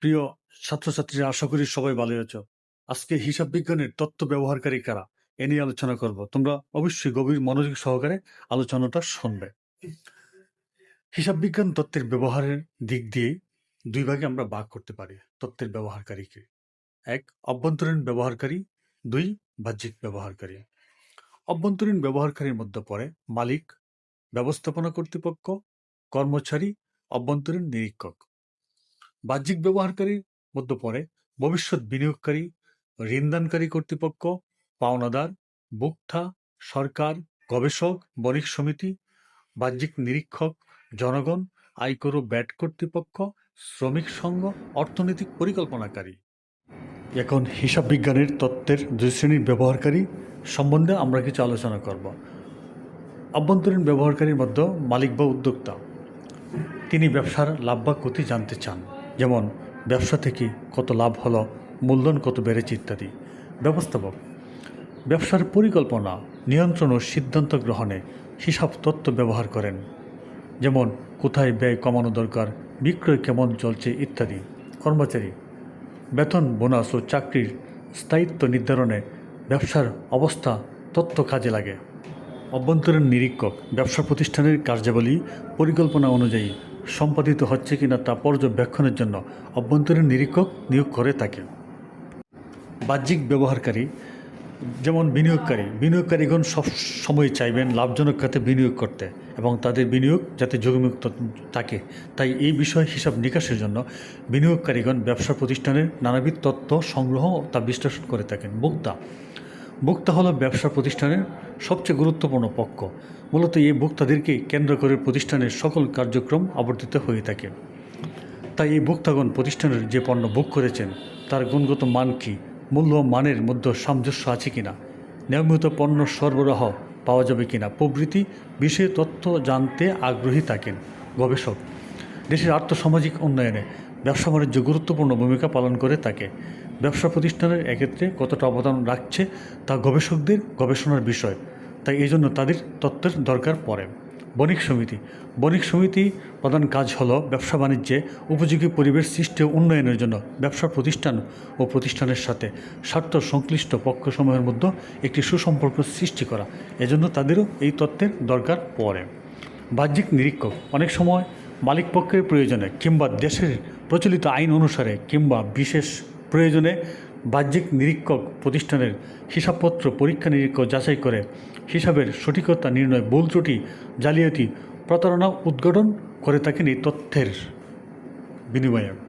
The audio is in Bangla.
প্রিয় ছাত্রছাত্রীরা, আশা করি সবাই ভালো আছো। আজকে হিসাব বিজ্ঞানের তত্ত্ব ব্যবহারকারী কারা? এ নিয়ে আলোচনা করব। তোমরা অবশ্যই গভীর মনোযোগ সহকারে আলোচনাটা শুনবে। হিসাব বিজ্ঞান তত্ত্বের ব্যবহারের দিক দিয়ে দুই ভাগে আমরা ভাগ করতে পারি তত্ত্বের ব্যবহারকারীকে। এক, অভ্যন্তরীণ ব্যবহারকারী। দুই, বাহ্যিক ব্যবহারকারী। অভ্যন্তরীণ ব্যবহারকারীর মধ্যে পড়ে মালিক, ব্যবস্থাপনা কর্তৃপক্ষ, কর্মচারী, অভ্যন্তরীণ নিরীক্ষক। বাহ্যিক ব্যবহারকারীর মধ্যে পড়ে, ভবিষ্যৎ বিনিয়োগকারী ঋণদানকারী কর্তৃপক্ষ, পাওনাদার ভোক্তা সরকার, গবেষক, বণিক সমিতি, বাহ্যিক নিরীক্ষক, জনগণ, আয়কর ও ব্যাট কর্তৃপক্ষ, শ্রমিক সংঘ, অর্থনৈতিক পরিকল্পনাকারী। এখন হিসাব বিজ্ঞানের তত্ত্বের দুই শ্রেণির ব্যবহারকারী সম্বন্ধে আমরা কিছু আলোচনা করব। অভ্যন্তরীণ ব্যবহারকারীর মধ্যে মালিক বা উদ্যোক্তা। তিনি ব্যবসার লাভ বা ক্ষতি জানতে চান। যেমন ব্যবসা থেকে কত লাভ হলো, মূলধন কত বেড়েছে ইত্যাদি। ব্যবস্থাপক, ব্যবসার পরিকল্পনা, নিয়ন্ত্রণ ও সিদ্ধান্ত গ্রহণে হিসাব তত্ত্ব ব্যবহার করেন। যেমন, কোথায় ব্যয় কমানো দরকার, বিক্রয় কেমন চলছে ইত্যাদি। কর্মচারী, বেতন, বোনাস ও চাকরির স্থায়িত্ব নির্ধারণে ব্যবসার অবস্থা, তথ্য কাজে লাগে। অভ্যন্তরীণ নিরীক্ষক, ব্যবসা প্রতিষ্ঠানের কার্যাবলী, পরিকল্পনা অনুযায়ী সম্পাদিত হচ্ছে কিনা তা পর্যবেক্ষণের জন্য অভ্যন্তরীণ নিরীক্ষক নিয়োগ করে থাকে। বাহ্যিক ব্যবহারকারী, যেমন বিনিয়োগকারী, বিনিয়োগকারীগণ সব সময় চাইবেন লাভজনক খাতে বিনিয়োগ করতে এবং তাদের বিনিয়োগ যাতে ঝুঁকিমুক্ত থাকে। তাই এই বিষয়ে হিসাব নিকাশের জন্য বিনিয়োগকারীগণ ব্যবসা প্রতিষ্ঠানের নানাবিধ তথ্য সংগ্রহ তা বিশ্লেষণ করে থাকেন। ভোক্তা ভোক্তা হলো ব্যবসা প্রতিষ্ঠানের সবচেয়ে গুরুত্বপূর্ণ পক্ষ। মূলত এই ভোক্তাদেরকে কেন্দ্র করে প্রতিষ্ঠানের সকল কার্যক্রম আবর্তিত হয়ে থাকে। তাই এই ভোক্তাগণ প্রতিষ্ঠানের যে পণ্য ভোগ করেছেন, তার গুণগত মান কী, মূল্য মানের মধ্যে সামঞ্জস্য আছে কিনা, নিয়মিত পণ্য সরবরাহ পাওয়া যাবে কিনা প্রভৃতি বিষয়ে তথ্য জানতে আগ্রহী থাকেন গবেষক। দেশের আর্থসামাজিক উন্নয়নে ব্যবসা বাণিজ্য গুরুত্বপূর্ণ ভূমিকা পালন করে থাকে। ব্যবসা প্রতিষ্ঠানের এক্ষেত্রে কতটা অবদান রাখছে তা গবেষকদের গবেষণার বিষয়। তাই এই জন্য তাদের তত্ত্বের দরকার পড়ে। বণিক সমিতি। বণিক সমিতি প্রধান কাজ হলো ব্যবসা বাণিজ্যে উপযোগী পরিবেশ সৃষ্টি ও উন্নয়নের জন্য ব্যবসা প্রতিষ্ঠান ও প্রতিষ্ঠানের সাথে স্বার্থ সংশ্লিষ্ট পক্ষসমূহের মধ্যে একটি সুসম্পর্ক সৃষ্টি করা। এজন্য তাদেরও এই তত্ত্বের দরকার পড়ে। বাহ্যিক নিরীক্ষক। অনেক সময় মালিক পক্ষের প্রয়োজনে কিংবা দেশের প্রচলিত আইন অনুসারে কিংবা বিশেষ প্রয়োজনে বাহ্যিক নিরীক্ষক প্রতিষ্ঠানের হিসাবপত্র পরীক্ষা নিরীক্ষক যাচাই করে হিসাবের সঠিকতা নির্ণয় ভুল ত্রুটি জালিয়াতি প্রতারণা উদ্ঘাটন করে থাকেন এই তথ্যের বিনিময়ে।